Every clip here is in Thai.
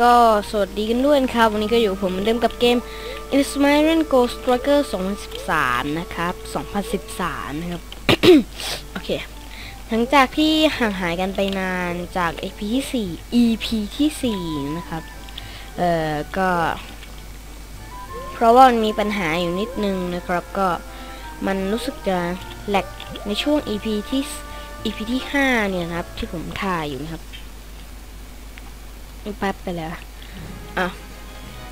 ก็สวัสดีกันด้วยนะครับ วันนี้ก็อยู่ผมเหมือนเดิมกับเกม Inspiration Ghost Striker 2013 นะครับ 2013 นะครับ โอเค หลังจากที่ห่างหายกันไปนานจาก EP ที่4 EP ที่ 4 นะครับ เอ่อ ก็ เพราะว่ามันมีปัญหาอยู่นิดนึงนะครับ ก็มันรู้สึกจะแหลกในช่วง EP ที่ EP ที่ 5 เนี่ยนะครับ ที่ผมถ่ายอยู่นะครับ แป๊บไปแล้วอะ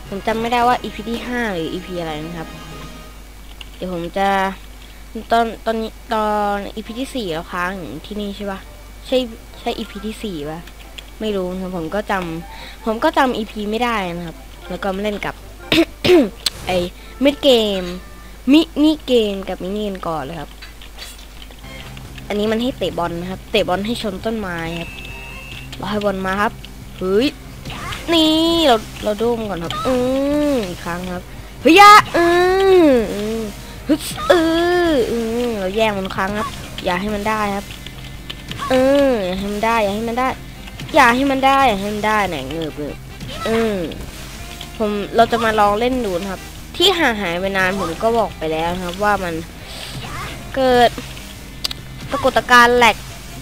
ผมจำไม่ได้ว่า EP ที่ห้าหรือ EP อะไรนะครับ เดี๋ยวผมจะตอนตอนนี้ตอน EP ที่สี่แล้วค้างที่นี่ใช่ปะใช่ใช่ EP ที่สี่ปะไม่รู้นะผมก็จำผมก็จำ EP ไม่ได้นะครับ แล้วก็มาเล่นกับ ไอ้มิดเกมมินิเกมกับมินิเกมก่อนเลยครับ อันนี้มันให้เตะบอลนะครับ เตะบอลให้ชนต้นไม้ครับรอให้บอลมาครับ เฮ้ย นี่เราเราโดมก่อนครับ อืมอีกครั้งครับ เฮ้ยยะอืมอืมฮึดเอออืมเราแย่งมันครั้งครับ อย่าให้มันได้ครับ เอออย่าให้มันได้ อย่าให้มันได้ อย่าให้มันได้ อย่าให้มันได้ไหนเงือบเงือบอืมผมเราจะมาลองเล่นดูนะครับ ที่ห่างหายไปนานผมก็บอกไปแล้วครับ ว่ามันเกิดปรากฏการณ์แหลก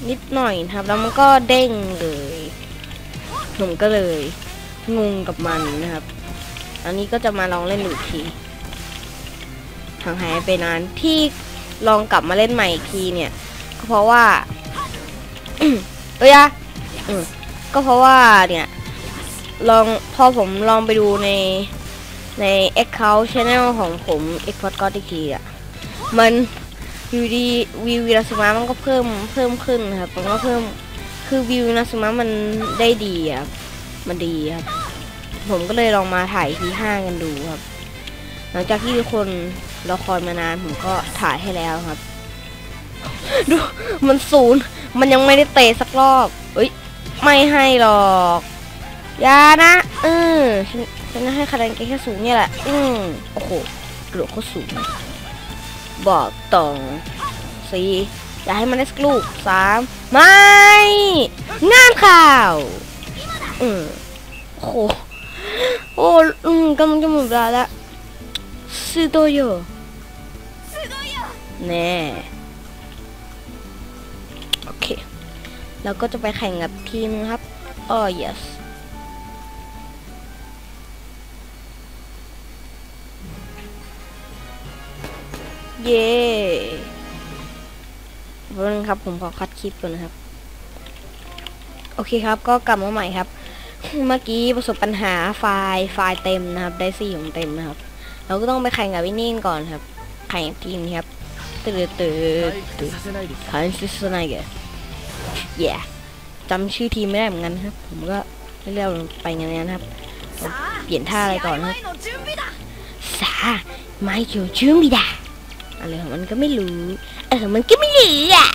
นิดหน่อยครับ แล้วมันก็เด้งเลย ผมก็เลยงงกับมันนะครับ อันนี้ก็จะมาลองเล่นดูอีกทีห่างหายไปนานที่ลองกลับมาเล่นใหม่อีกทีเนี่ย ก็เพราะว่าเอ้ยอะก็เพราะว่าเนี่ย ลองพอผมลองไปดูในใน Account Channel ของผม e x p o r t g o d อีกทีอะมันวิวดีวิววีรสมามันก็เพิ่มเพิ่มขึ้นนะครับ มันก็เพิ่ม คือวิวนะสมามันได้ดีครับมันดีครับ ผมก็เลยลองมาถ่ายทีห้ากันดูครับ หลังจากที่ทุกคนรอคอยมานานผมก็ถ่ายให้แล้วครับ ดูมันศูนย์มันยังไม่ได้เตะสักรอบเอ้ยไม่ให้หรอกอย่านะเออฉันฉันจะให้คะแนนแกแค่สูงเนี่ยแหละอืมโอ้โหกระโดดเขาสูง บอกตรงสี อย่าให้มันได้สักลูกสามไม่งานข่าว อืมโอ้โหโอ้อืมกำลังจะหมดเวลาแล้วซื้อโตโยแน่โอเคเราก็จะไปแข่งกับทีมครับอ๋อ yes เย้แป๊บนึงครับ ผมขอคัดคลิปก่อนนะครับ โอเคครับ ก็กลับมาใหม่ครับ เมื่อกี้ประสบปัญหาไฟล์ไฟล์เต็มนะครับ ได้สี่ของเต็มนะครับ เราก็ต้องไปแข่งกับวินนิ่งก่อนครับ แข่งทีมครับตื่นตื่นตื่นคันซิสไนเกอร์แย่จำชื่อทีมไม่ได้เหมือนกันครับ ผมก็เรียกๆไปงั้นนะครับ เปลี่ยนท่าอะไรก่อนครับสาไม่เกี่ยวชื่อมิดาอะไรของมันก็ไม่รู้ เออ มันก็ไม่รู้อะ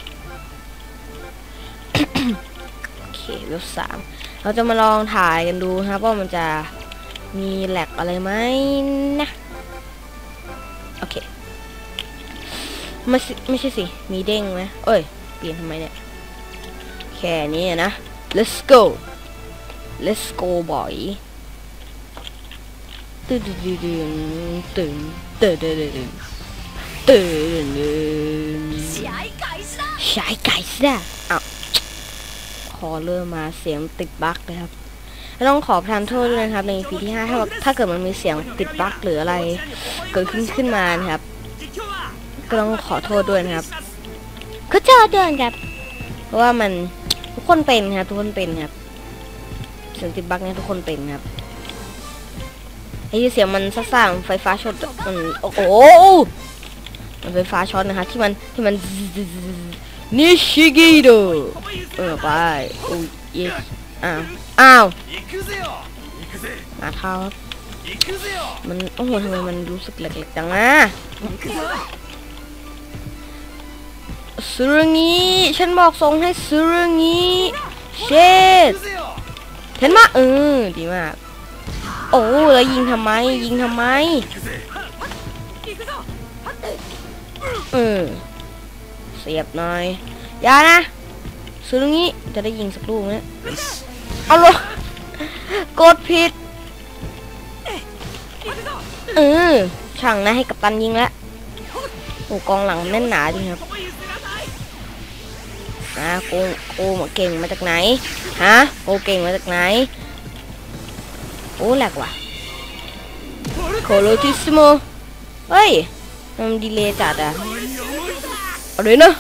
โอเคเวลสามเราจะมาลองถ่ายกันดูนะครับว่ามันจะมีแหลกอะไรไหมนะ โอเคไม่ใช่ไม่ใช่สิ มีเด้งไหมเอ้ย เปลี่ยนทำไมเนี่ย แค่นี้นะ let's go let's go boy ตื่นตื่นตื่นตื่นตื่นตื่น ตื่นตื่นใช้ไก่ซะอ้าวคอเริ่มมาเสียงติดบั๊กเลยครับต้องขอประทานโทษด้วยนะครับใน EP ที่5ถ้าถ้าเกิดมันมีเสียงติดบั๊กหรืออะไร เกิดขึ้นขึ้นมานะครับ ก็ต้องขอโทษด้วยนะครับก็เจอเดินครับ เพราะว่ามันทุกคนเป็นครับทุกคนเป็นครับ เสียงติดบั๊กเนี่ยทุกคนเป็นครับไอ้ที่เสียงมันซ่าๆไฟฟ้าช็อตมันโอ้โห มันไฟฟ้าช็อตนะคะที่มันที่มันนิชิกิโดเออไปโอ้ยอ้าวอ้าวมาเท้ามันโอ้โหทำไมมันรู้สึกเล็กๆจังนะซื้องี้ฉันบอกส่งให้ซื้องี้เชดเห็นมาเออดีมาก โอ้แล้วยิงทำไม ยิงทำไม เออ เสียบหน่อย อย่านะ ซื้อตรงนี้จะได้ยิงสักลูกนะ เอาลยกดผิด เออ ช่างนะให้กับตันยิงแล้วโอ้กองหลังแน่นหนาจริงครับนะโกโกมาเก่งมาจากไหน ฮะโกเก่งมาจากไหน โอ้แหลกว่ะโคโลทิสโมเฮ้ย มันดีเลยจัดอะเอาเลยนะ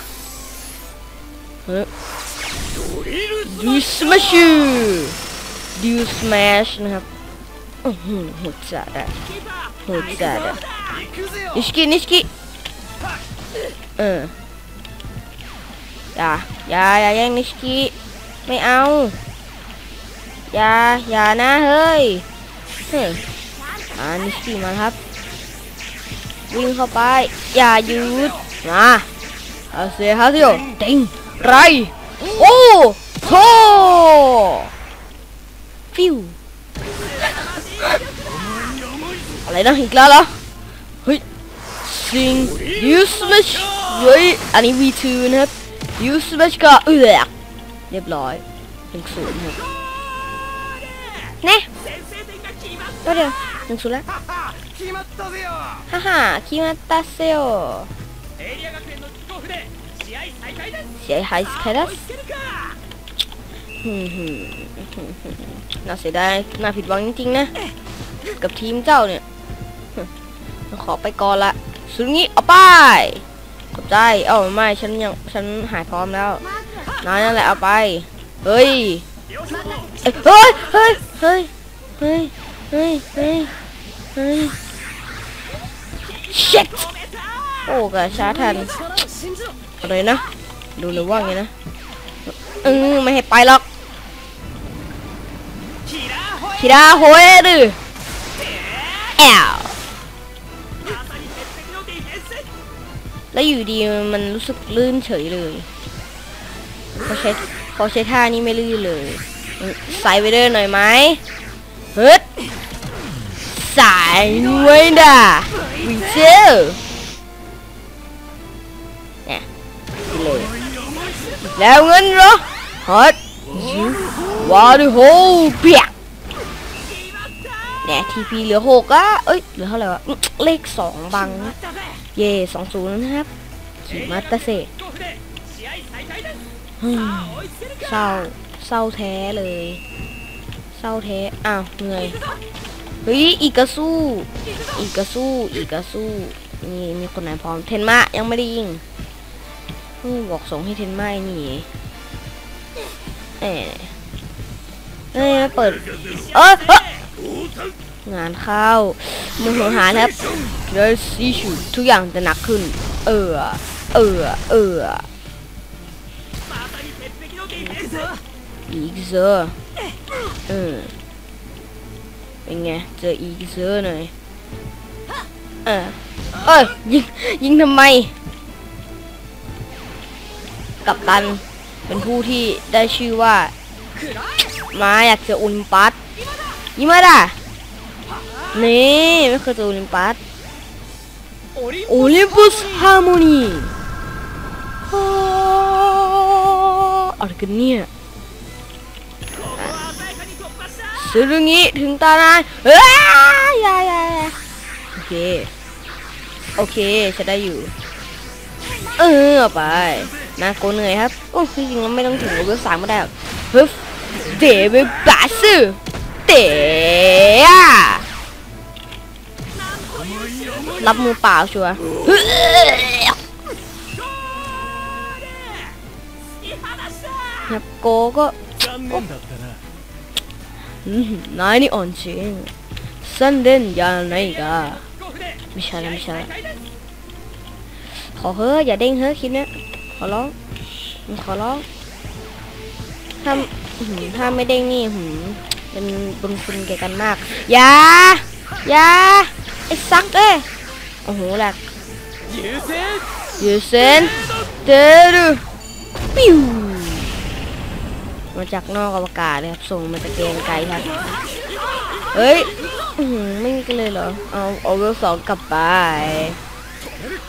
ดูสมาชูดูสมาชนะครับอื้อหือโหดจัดอะโหดจัดอะนิสกินิสกิเอออย่าอย่าอย่าแย่งนิสกิไม่เอาอย่าอย่านะเฮ้ยเฮ้ยอ่านิสกิมาครับ วิ่งเข้าไป อย่าหยุดมาเอาเสียฮาเซียวติงไรโอ้โธฟิวอะไรนะอีกแล้วเหรอเฮ้ยซิงยูสมัชเฮ้ยอันนี้ V2 นะครับยูสมัชก็เอือกเรียบร้อยหนึ่งศูนย์ครับแน่ก็เดี๋ยวหนึ่งศูนย์แล้ว 決まったぜよ ฮ่าฮ่าคิมาตาเซโอ エリア学園のキックオフで試合再開です เสียหายสแคดัส いけるか ฮึ่มฮึ่มฮึ่มฮึ่มน่าเสียดายน่าผิดหวังจริงๆนะ กับทีมเจ้าเนี่ยฮึ่มขอไปก่อนละสุดงี้เอาไปขอบใจ เอ้าไม่ ฉันยัง ฉันหายพร้อมแล้วนายนั่นแหละเอาไป เฮ้ย เอ้ยเฮ้ย เฮ้ย เฮ้ย เฮ้ย เฮ้ย เฮ้ย เช็ดโอ้กะช้าทันอะไรนะ ดูหนูว่าไงนะเออไม่ให้ไปหรอกทีดาโฮเอดือแอลแล้วอยู่ดีมันรู้สึกลื่นเฉยเลยพอใช้พอใช้ท่านี้ไม่ลื่นเลยใส่ไปเดินหน่อยไหม สายด้วยนะวิเซลเนี่ยแล้วเงินเหรอฮัตวาลดิโฮเปียกเนี่ยทีพีเหลือหกอะเอ้ยเหลือเท่าไหร่วะเลขสองบัง เย่สองศูนย์นะครับขี่มาตาเซเศร้าเศร้าแท้เลย เศร้าแท้ อ้าวเหนื่อย เฮ้ยอีกกระสู้ อีกกระสู้ อีกกระสู้ นี่มีคนไหนพร้อม เทนมายังไม่ได้ยิงนี่บอกส่งให้เทนมานีเอ๊เอ้ยเปิด เอองานเข้ามือหัวหาครับเดยซีชูทุกอย่างจะหนักขึ้น เออ เออ เออ อีกเซอเออ เป็นไง เจออีกเซอร์หน่อย เออเอ้ยยิงยิงทำไม กับตันเป็นผู้ที่ได้ชื่อว่ามาอยากเจออุลิมปัสยิ่มาด่ะนี่ไม่เคยเจออุลิมปัสโอลิมปัสฮาร์โมนีอะไรกันเนี่ย สึรุงี้ถึงตานายเอ้ยยายโอเค โอเคจะได้อยู่ เออไปนะโกเหนื่อยครับ โอ้จริงๆเราไม่ต้องถึงเลเวลสามก็ได้ครับเฮ้ยเดวิดบาสเตะรับมือเปล่าชัวร์โกก็ 残念だったな อืมนายนี่อ่อนจริงสันเด่นยาไหนกะ キックオフで ไม่ใช่แล้วไม่ใช่ 再 แล้ว 開です ขอเฮ้ยอย่าเด้งเฮ้ยคลิปเนี้ยขอร้องขอร้องถ้าอื้อหือถ้าไม่เด้งนี่หืมเป็นบุญคุณแก่กันมากอย่าอย่าไอ้ซักเอ้ยโอ้โหแหลก 優勢 ยูเซนเดรุปิ้ว มาจากนอกอวกาศเลยครับ ส่งมาจากเกงไกลครับ เฮ้ยไม่มีกันเลยเหรอ เอาเอาเวลสองกลับไป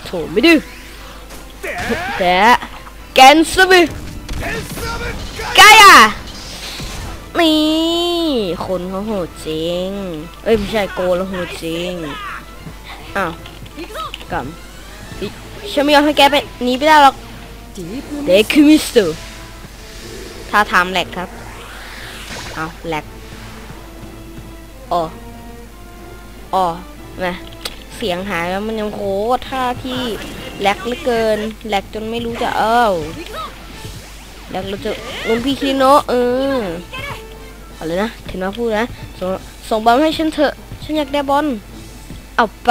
โถไม่ดื้อแต่แกนซะบิกายะนี่คนเขาโหดจริง เอ้ยไม่ใช่โกแล้วโหดจริง อ้าวกลับฉันไม่ยอมให้แกไปหนีไปได้หรอกเด็กคือมิสเตอร์ ถ้าทำแหลกครับ เอาแหลกอ๋ออ๋อนะเสียงหายแล้วมันยังโคตรท่าที่แหลกเหลือเกินแหลกจนไม่รู้จะเอ้าแหลกเราจะลุงพี่คิโนะเออเอาเลยนะถึงมาพูดนะส่งส่งบอลให้ฉันเถอะ ฉันอยากได้บอลเอาไป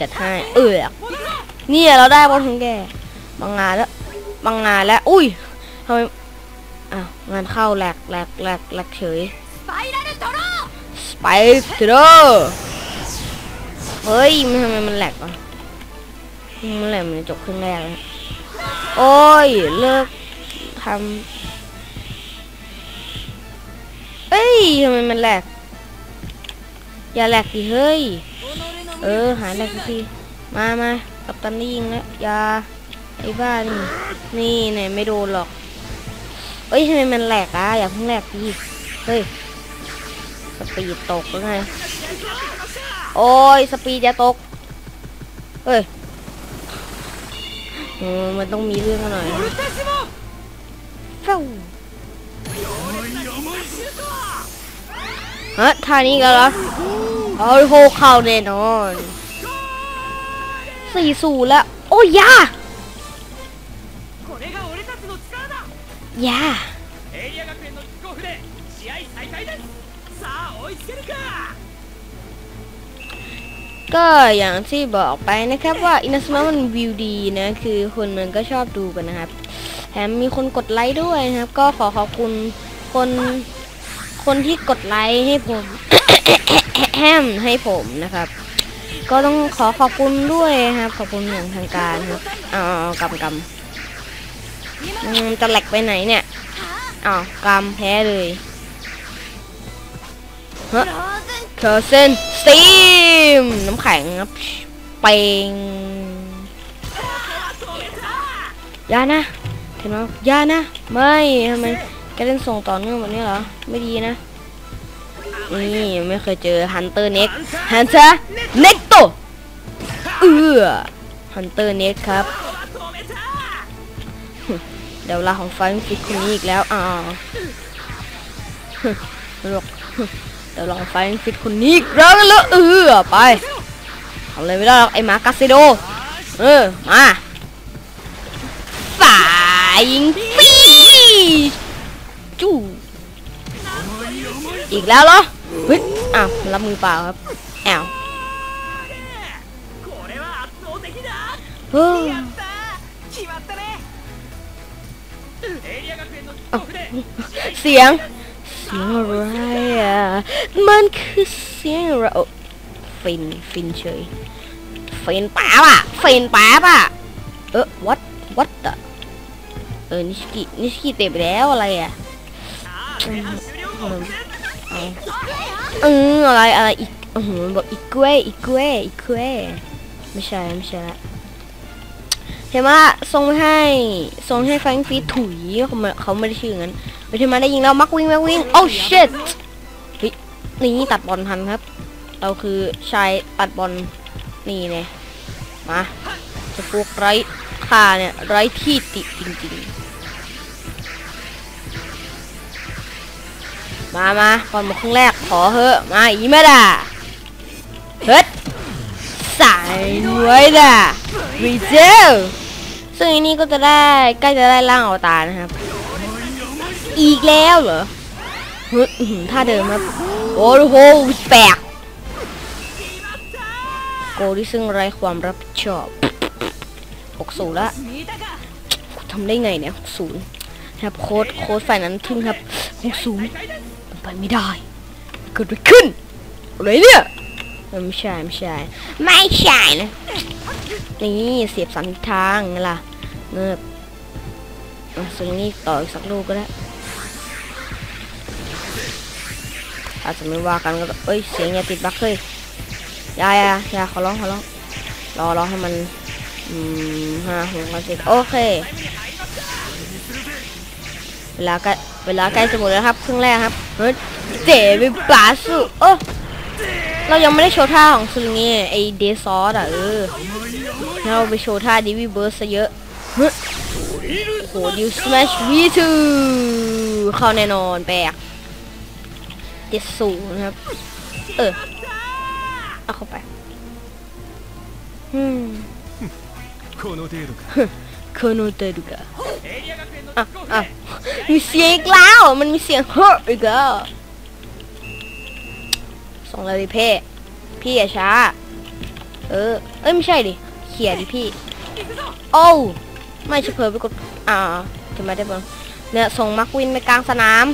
จัดให้เออเนี่ยเราได้บอลของแกบางงานแล้วบางงานแล้ว อุ้ยทำไม้าวงานเข้าแหลกแหลกแหลกแหลกเฉยสไปเดอร์เฮ้ยมันทำไมมันแหลกอะมันแหลกมันจบครึ่งแรกแล้วโอ้ยเลิกทำเอ้ยทำไมมันแหลกอย่าแหลกดิเฮ้ย เออ หายแหลกทีมามากับตันนี่ยิงแล้วอย่าไอ้บ้านี่นี่ไหนไม่โดนหรอก เอ้ยทำไมมันแหลกอะอย่าเพิ่งแหลกดีเฮ้ยสปีดตกแล้วไงโอ้ยสปีดจะตกเฮ้ยมันต้องมีเรื่องหน่อยเจ้าฮะท่านี้กันเหรอเอาโหเข่าแน่นอนสี่สูแล้ว โอ้ยยา ยา エリア学園のキックオフで試合再開ですさあ追いつけるか ก็อย่างที่บอกไปนะครับว่าอินาสมามันวิวดีนะ คือคนมันก็ชอบดูกันนะครับ แถมมีคนกดไลค์ด้วยนะครับ ก็ขอขอบคุณคนคนที่กดไลค์ให้ผม แฮมให้ผมนะครับ ก็ต้องขอขอบคุณด้วยครับ ขอบคุณอย่างทางการครับเอ๋อกำกำ ตะแหลกไปไหนเนี่ยอ้าวกำแพ้เลยเฮ้เคอร์เซนซีมน้ำแข็งครับเป่งยานะเห็นไหมยานะ ไม่ทำไมแกเล่นส่งต่อเนื่องแบบนี้เหรอ ไม่ดีนะ นี่ไม่เคยเจอฮันเตอร์เน็กฮันเตอร์เน็กโตเออฮันเตอร์เน็กครับ เดี๋ยวลาของไฟไม่ฟิกคนนี้อีกแล้วอ้าวลอกเดี๋ยวลองไฟฟิตคนนี้อีกแล้วกันแล้วเออไปทำเลยไม่ได้หรอกไอ้มาคาสิโดเออมาฝ่ายิงฟีจู่อีกแล้วเหรอเฮ้ยอ้าวรับมือเปล่าครับแอลาวเฮ้ เสียง เสียงอะไรอะ มันคือเสียงเราฟิน ฟินเฉย ฟินป๋าป่ะฟินป๋าป่ะ เออ what what the เออ นิสกิ นิสกิเต็มแล้วอะไรอะอืออะไรอะไรอีกอืโบอกอีกเว้ยอีกเว้ยอีกเว้ยไม่ใช่ ไม่ใช่ละ เทมาส่งให้ส่งให้แฟงฟีดถุยเขาไม่เขาไม่ได้ชื่องั้นไปเทมาได้ยิงแล้วมักวิ่งมักวิ่งโอ้ shit เฮ้ยนี่ตัดบอลทันครับ เราคือชายตัดบอลนี่เนี่ยมาจะพวกไร้ค่าเนี่ยไร้ที่ติจริงๆ มามาบอลหมดครึ่งแรกขอเถอะมาอีมด่าเฮ้ยใส่ไว้ด่ารีเจล ซึ่งอันนี้ก็จะได้ใกล้จะได้ร่างอวตารนะครับ อีกแล้วเหรอถ้าเดิมครับ โอ้โหแปลกโกที่ซึ่งไรความรับผิดชอบ60ละทำได้ไงเนี่ย60ครับโค้ดโค้ดฝ่ายนั้นทึ่งครับ60ไปไม่ได้เกิดไปขึ้นอะไรเนี่ยไม่ใช่ไม่ใช่ไม่ใช่นะนี่เสียบสามทางล่ะ เงิบอะซึ่งนี่ต่ออีกสักลูกก็ได้ อาจจะไม่ว่ากันก็ได้เอ้ย เสียงอย่าติดบั๊กเลยย่ายาย่าขอร้องขอร้องรอรอให้มัน อืมห้าหกเจ็ดโอเค เวลาใกล้เวลาใกล้จะหมดแล้วครับครึ่งแรกครับ เฮ้ยเจ๋ไปป่าสุโอ้เรายังไม่ได้โชว์ท่าของซึงนี่ไอเดซอสอะเออเราไปโชว์ท่าดิวิเบิร์สซะเยอะ เฮ้ยโอ้โหดิวสแมชวีทูเข้าแน่นอนแปลกเจ็ดศูนย์นะครับ เออ เอาเข้าไป อืม この程度か โคโนเตดูกะ エリア学園の อ่ะ キックオフ อ่ะ で มีเสียงอีกแล้ว มันมีเสียงเฮ้ออีกแล้วส่งเลยดิเพ่พี่อย่าช้า เออ เอ้ยไม่ใช่ดิ เขี่ยดิพี่ โอ้ว ไม่ใช่เพอไปกดอ่าถึงมาได้บอลเนี่ยส่งมักวินไปกลางสนาม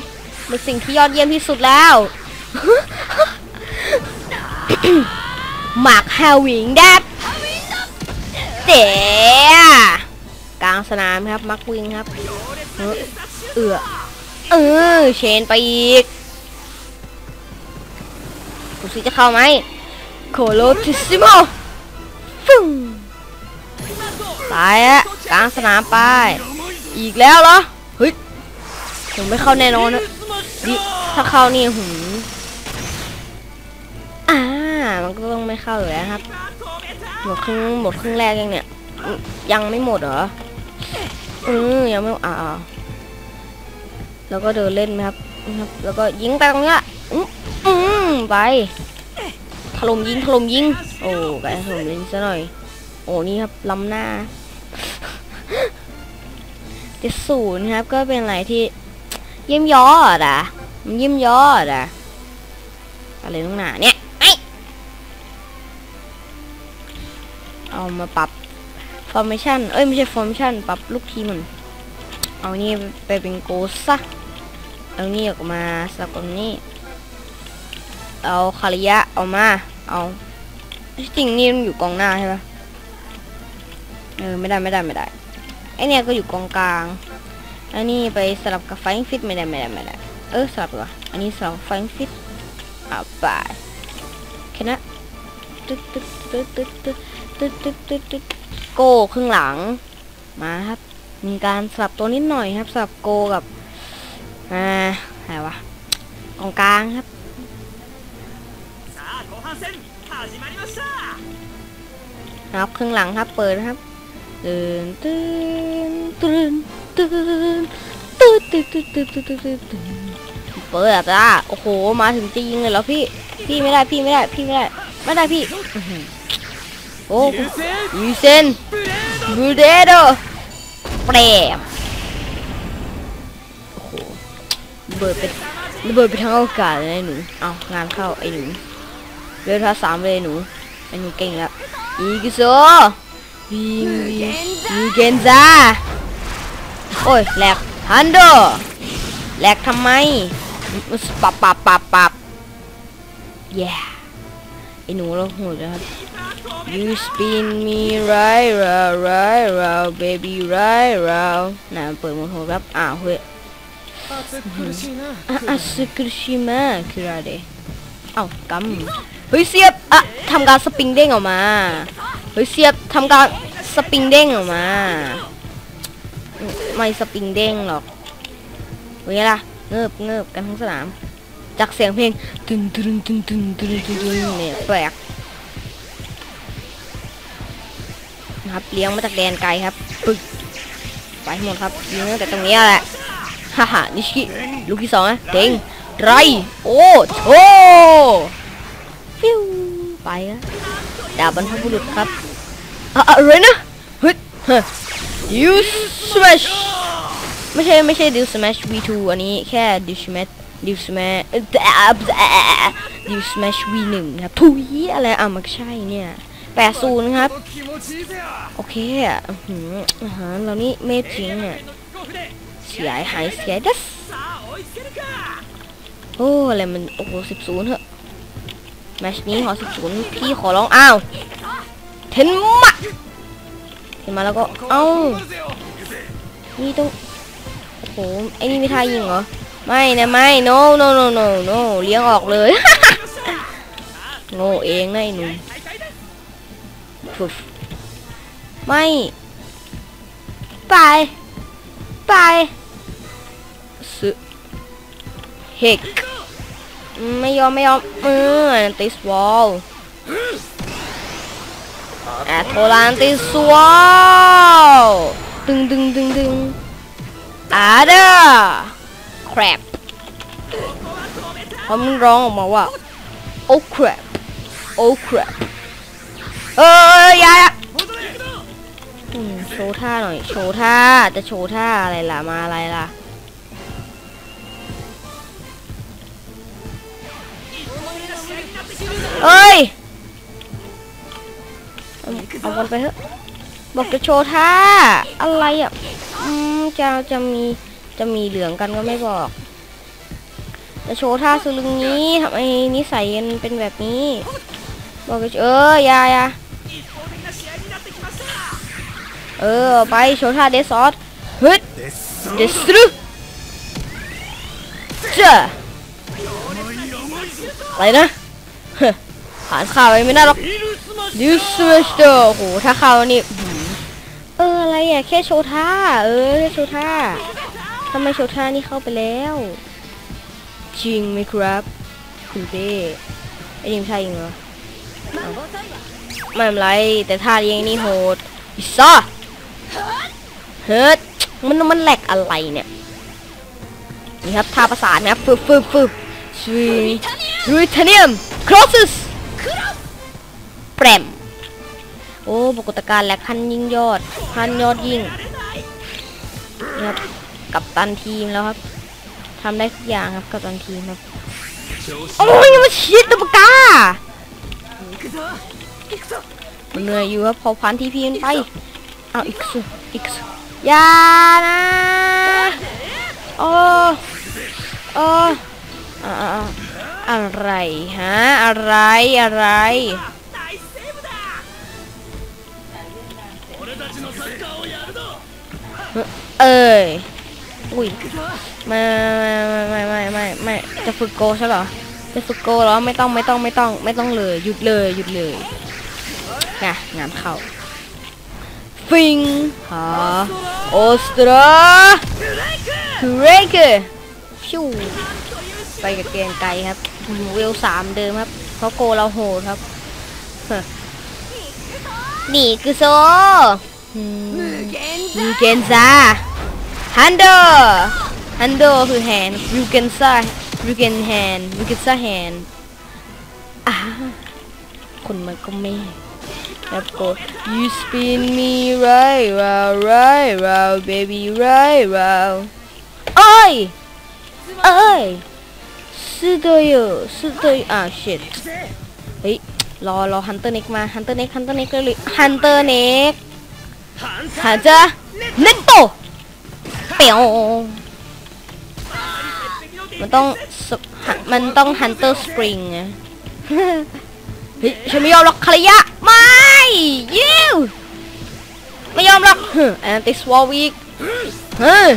เป็นสิ่งที่ยอดเยี่ยมที่สุดแล้วหมากฮาวิงแดดเจ๋กลางสนามครับมักวินครับเออเอือเออเชนไปอีกดูสิจะเข้าไหมโคโลทิซิโมฟึ่งตายอะ กลางสนามไป อีกแล้วเหรอ เฮ้ยผมไม่เข้าแน่นอนนะถ้าเข้านี่หืมอ่า มันก็ต้องไม่เข้าอยู่แล้วครับ หมดครึ่งหมดครึ่งแรกยังเนี่ย ยังไม่หมดเหรอเออยังไม่อ่าอ่าแล้วก็เดินเล่นไหมครับนะครับ แล้วก็ยิงไปตรงเนี้ยอืมไปถล่มยิงถล่มยิง โอ้ไกถล่มยิงซะหน่อย โอ้นี่ครับล้ำหน้า เจ็ดศูนย์ครับ ก็เป็นอะไรที่เยี่ยมยอดอะมันเยี่ยมยอดอะอะไรตรงหนาเนี่ยไอเอามาปรับ formation เอ้ยไม่ใช่ formation ปรับลูกทีมมันเอานี่ไปเป็นโกซะเอานี่ออกมาสักตรงนี้ เอาคาริยะเอามา เอาจริงนี่มันอยู่กองหน้าใช่ปะเออไม่ได้ไม่ได้ไม่ได้ ไอเนี่ยก็อยู่กองกลางอันนี้ไปสลับกับไฟฟิตไม่ได้ไม่ได้ไม่ได้เออสลับดีกว่าอันนี้สลับไฟฟิตอะไปแค่นั้นตึ๊ดตึ๊ดตึ๊ดตึ๊ดตึ๊ดตึ๊ดตึ๊ดตึ๊ดตึ๊ดโก้ครึ่งหลังมาครับมีการสลับตัวนิดหน่อยครับสลับโก้กับอ่าอะไรวะกองกลางครับครับครึ่งหลังครับเปิดครับ ตื่นตื่นตื่นตื่นตื่นตื่นตื่นตื่นตื่นตื่นตื่นเปิดจ้าโอ้โห มาถึงจะยิงเลยเหรอพี่ พี่ไม่ได้ พี่ไม่ได้ พี่ไม่ได้ ไม่ได้พี่ โอ้ยูเซนบูเดโดเปรมโอ้โหเบิดไประเบิดไปทั้งอากาศเลยหนู เอางานเข้าไอ้หนูเวลาสามเลยหนู ไอ้หนูเก่งแล้วอีกโซยิง มีเกนซาโอ้ยแหลกฮันโดแหลกทำไมปับปับปับปับแย่ไอหนูเราโหดนะครับ you spin me right round right round baby right round นะเปิดโมโหแบบอ้าวเฮ้ยอาซึคุชิมะคืออะไรเอ้ากำเฮ้ยเสียบอะทำการสปริงเด้งออกมา เฮ้ยเสียบทำการ สปริงเด้งออกมา ไม่สปริงเด้งหรอกเฮ้ยล่ะเงิบเงิบกันทั้งสนาม จากเสียงเพลงตึนตึนตึนตึนตึนตึนตึนเนี่ยแปลกนะครับเลี้ยงมาจากแดนไกลครับปึ๊กไปหมดครับยิงตั้งแต่ตรงนี้แหละฮ่าฮ่านิชิลูกที่สองนะเต็งไรโอ้โชฟิวไปอะดาบบรรพบุรุษครับออะไรนะ ดิวสแมชไม่ใช่ไม่ใช่ดิวสแมช V2 อันนี้แค่ดิวสแมชดิวสแมชดิวสแมชวีหนึ่งครับทุยอะไรอะมันใช่เนี่ยแปดศูนย์ครับ โอเคอะอาหาเรานี่เมจิงเนี่ยเสียหายเสียดัสโอ้อะไรมันโอ้โหสิบศูนย์เหรอแมชนี้ขอสิบศูนย์พี่ขอร้องอ้าวเทนมา นมาแล้วก็ เอ้า นี่ต้อง โอ้โห ไอ้นี่ไม่ทายิงเหรอ ไม่นะไม่ no no no no no เลี้ยงออกเลย โง่เองไงหนุ่มฝึกไม่ ไป ไปสึเฮกไม่ยอมไม่ยอมเออติสวอล แอตโลานติสวอลดึงดึงดึงดึงอาเดอแครบเพราะมันร้องออกมาว่าโอ้แครบโอ้แครบเออยายโชว์ท่าหน่อย โชว์ท่า จะโชว์ท่าอะไรล่ะ มาอะไรล่ะเอ้ย เอาบอลไปเถอะบอกจะโชว์ท่าอะไรอะจะจะมีจะมีเหลืองกันก็ไม่บอก จะโชว์ท่าสุลึงนี้ทำไมนิสัยเป็นแบบนี้ บอกจะเอออย่าอย่าเออไปโชว์ท่าเดซอสฮึดเดสตรุเจ้าอะไรนะผ่านข่าวไปไม่ได้หรอก ดิสเวสเตอร์โอ้โหถ้าเขานี่เอออะไรอะแค่โชว์ท่าเออแค่โชว์ท่าทำไมโชว์ท่านี่เข้าไปแล้ว จริงไหมครับคุณเต้ไอ้ยิงใช่ยิงเหรออ้าวไม่เป็นไรแต่ท่ายิงนี่โหดอิซ่าเฮ้ยมันมันแหลกอะไรเนี่ยนี่ครับท่าประสานนะครับฟึบฟึบฟึบสวิงรูทเนียมครอสส์ แปรมโอ้ ปรากฏการณ์แหลกพันยิ่งยอด พันยอดยิ่งนี่ครับกับตันทีมแล้วครับทำได้ทุกอย่างครับกับตันทีมครับ โอ้ยมันชิดตัวปกามันเหนื่อยอยู่ครับพอพันทีพีมันไป เอาอีกสุอีกสุอย่านะโอ้โอ้อะอออะไรฮะ อะไร อะไร เอ้ยอุ้ยไม่ไม่ไม่ไม่ไม่ไม่จะฝึกโกใช่หรอจะฝึกโกเหรอไม่ต้องไม่ต้องไม่ต้อง ไม่ต้องเลยหยุดเลยหยุดเลยนะงานเข้าฟิงฮาโอสตราคูเรเกอร์ฟิวไปกับเกรียงไกลครับเวลสามเดิมครับ เพราะโกเราโหดครับนี่คือโซ วิเกนซ่าฮันโดฮันโดคือแฮนวิวเกนซ่าวิเกนแฮนวิวเกนซ่าแฮนอ่คนมันก็ไม่แล้วก็ you spin me right round right round baby right round เอ้ยเอ้ยสุดยอดสุดยอดอะ shit เฮ้ยรอรอฮันเตอร์เน็กมาฮันเตอร์เน็กฮันเตอร์เน็กเลยฮันเตอร์เน็ก หาเจอเน็ตโตเปียวมันต้องสหมันต้องฮันเตอร์สปริงไงเฮ้ยฉันไม่ยอมหรอกคารยะไม่ยิวไม่ยอมหรอกแอนติสวอลวิกเฮ้ย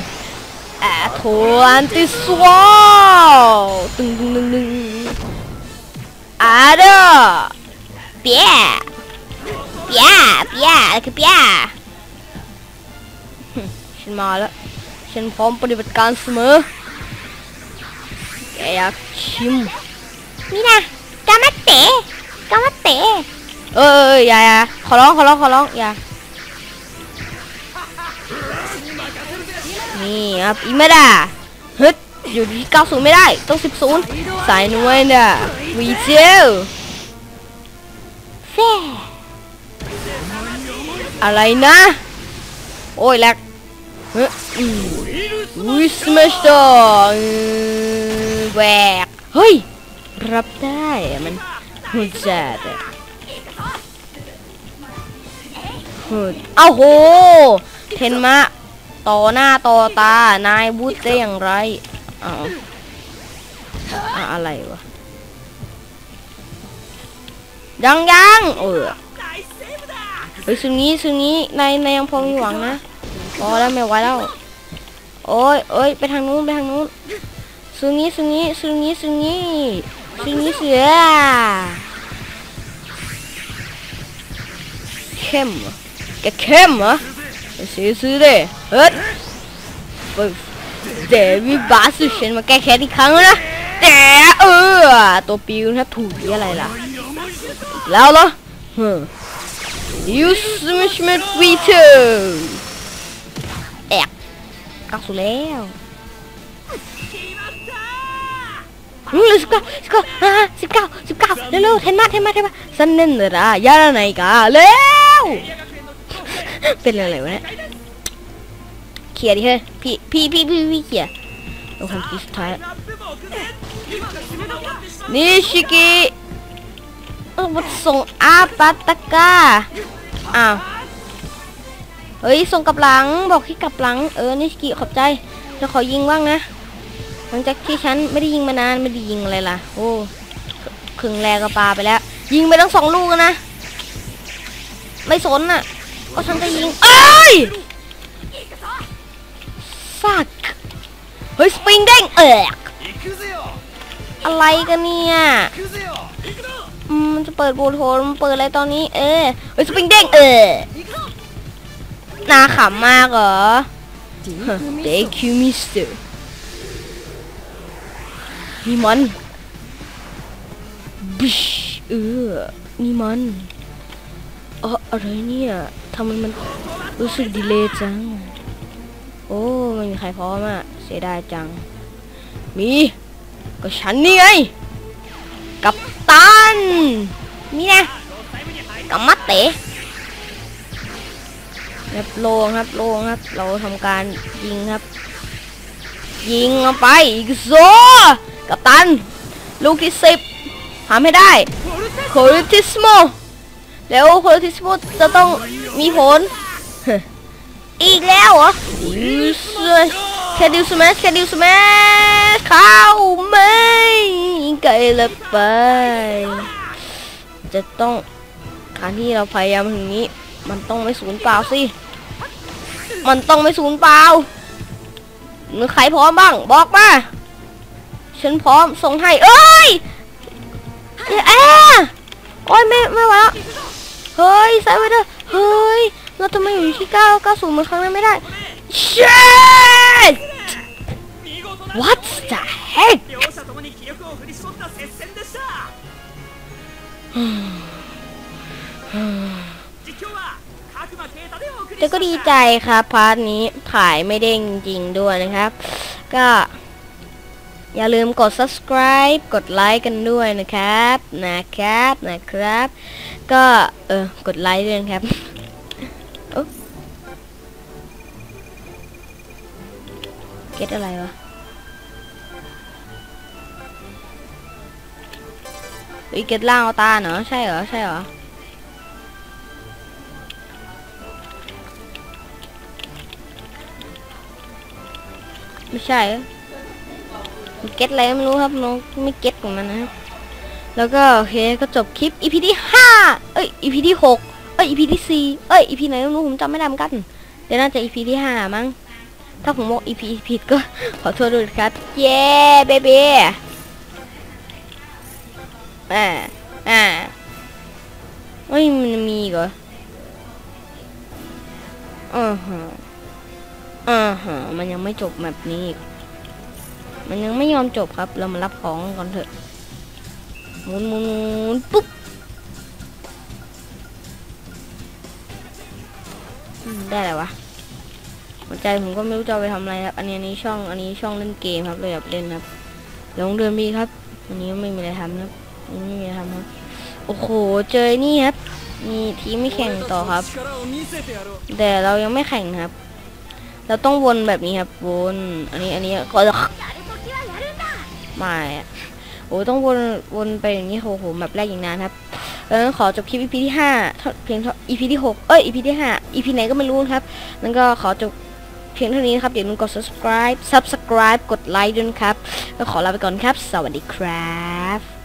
แอตโทแอนติสวอลตึงตึงตึงตึงอาเดอเปียเปียเปียคือเปีย นมาแล้ว ฉันพร้อมปฏิบัติการเสมอ แกอยากชิม นี่นะกามาเตะกามาเตะเอ้ยอย่าอย่าขอร้องขอร้องขอร้องอย่า นี่ครับอีเมดาฮึดอยู่ที่90ไม่ได้ ต้อง 10 สายหน่วยน่ะวีเจลแฟ่อะไรนะ โอ้ยแลกเฮ้ยอุ้ยมัชต่อแหวกเฮ้ย รับได้มันโหดจัดโหดอ้าวโห เทนมะ ต่อหน้าต่อตา นายบูดได้อย่างไรอ้าวอะไรวะ ยังยังเออเฮ้ยซึ่งนี้ซึ่งนี้นายนายยังพอมีหวังนะ พอแล้วไม่ไหวแล้ว โอ้ยโอ้ยไปทางนู้นไปทางนู้นซึงนี้ซึงนี้ซึงนี้ซึงนี้ซึงนี้เสือเข้มแกเข้มเหรอไปซื้อซื้อเลยเฮ้ยเดวิดบาสุเชนมาแก้แค้นอีกครั้งแล้วนะแต่เออตัวปิวนะถูกอะไรล่ะแล้วเหรอฮึยูส เก้าสูแล้วอืมสิบเก้าสิบเก้าฮ่าสิบเก้าสิบเก้าเร็วๆเทนมาเทนมาเทนมาสันเนนระย่าไหนกาเร็วเป็นอะไรวะเนี่ยเขียดิเฮ้ยพี่พี่พี่พี่พี่เขียดโอ้โหสุดท้ายนิชิกิเออวัดส่งอาปาตะกาอ้าว เฮ้ยส่งกลับหลังบอกให้กลับหลังเออนิสกิขอบใจจะขอยิงว่างนะหลังจากที่ฉันไม่ได้ยิงมานานไม่ได้ยิงอะไรล่ะโอ้ขึงแรงกระปลาไปแล้ว ยิงไปทั้งสองลูกนะไม่สนอะก็ฉันจะยิงเอ้ยฟักเฮ้ยสปริงเด้งเอออะไรกันเนี่ยมันจะเปิดบูโทนมันเปิดอะไรตอนนี้ เออเฮ้ยสปริงเด้งเออ นาขำมากเหรอ They kill me still นี่มันบิชเออนี่มันเอออะไรเนี่ยทำไมมันรู้สึกดีเลยจัง โอ้ไม่มีใครพร้อมอะเสียดายจัง มี ก็ฉันนี่ไง กับตัน นี่นะกับมัดเตะ ครับโลงครับโลงครับ เราทำการยิงครับ ยิงเอาไปอีกโซกับตัน ลูกที่สิบหาไม่ได้โคลิทิสโมแล้วโคลิทิสโมจะต้องมีผลอีกแล้วเหรอดิวสแค่ดิวสแมชแค่ดิวสแมชเข้าไม่ไกลเลยไป จะต้องการที่เราพยายามถึงนี้ มันต้องไม่ศูนย์เปล่าสิ มันต้องไม่ศูนย์เปล่าใครพร้อมบ้าง บอกมา ฉันพร้อมส่งให้ เอ้ยเอ๊ะโอ้ยไม่ไม่ไหวแล้วเฮ้ยไซเวเถอะเฮ้ย เราทำไมอยู่ที่เก้าเก้าศูนย์หมือนครั้งนั้นไม่ได้เช i t What the heck? แต่ก็ดีใจครับพาร์ทนี้ถ่ายไม่เด้งจริงด้วยนะครับ ก็ อย่าลืมกด subscribe กดไลค์กันด้วยนะครับนะครับนะครับ ก็เออกดไลค์ด้วยครับเก็ตอะไรวะอีเก็ตล่างเอาตาเหรอใช่เหรอใช่เหรอ ไม่ใช่มันเก็ตอะไรไม่รู้ครับน้องไม่เก็ตของมันนะครับแล้วก็โอเคก็จบคลิป EP ที่ห้าเอ้ย EP ที่หกเอ้ย EP ที่สี่เอ้ย EP ไหนไม่รู้ผมจำไม่ได้เหมือนกันเดี๋ยวน่าจะ EP ที่ห้ามั้งถ้าผมบอก EP ผิดก็ขอโทษด้วยครับเย้เบบีอ่าอ่าเอ้ยมันมีกเหรออือฮะ อ่าฮะมันยังไม่จบแบบนี้อีกมันยังไม่ยอมจบครับ เรามารับของก่อนเถอะหมุนหมุนมุนปุ๊บได้อะไรวะหัวใจผมก็ไม่รู้จะไปทำอะไรครับ อันนี้อันนี้ช่อง อันนี้ช่องเล่นเกมครับเลยแบบเล่นครับลงเดือนบีครับ อันนี้ไม่มีอะไรทำครับนะไม่มีอะไรทำครับ โอ้โห เจอนี่ครับ มีทีไม่แข่งต่อครับ แต่เรายังไม่แข่งครับ เราต้องวนแบบนี้ครับวนอันนี้อันนี้ก็ไม่โอ้ต้องวนวนไปอย่างนี้โอ้โหแบบแรกอย่างนั้นครับเออขอจบคลิป EP ที่ห้าเพียงเท่า EP ที่หกเอ้ย EP ที่ห้า EP ไหนก็ไม่รู้ครับนั่นก็ขอจบเพียงเท่านี้นะครับอย่าลืมกด subscribe subscribe กดไลค์ด้วยครับก็ขอลาไปก่อนครับ สวัสดีครับ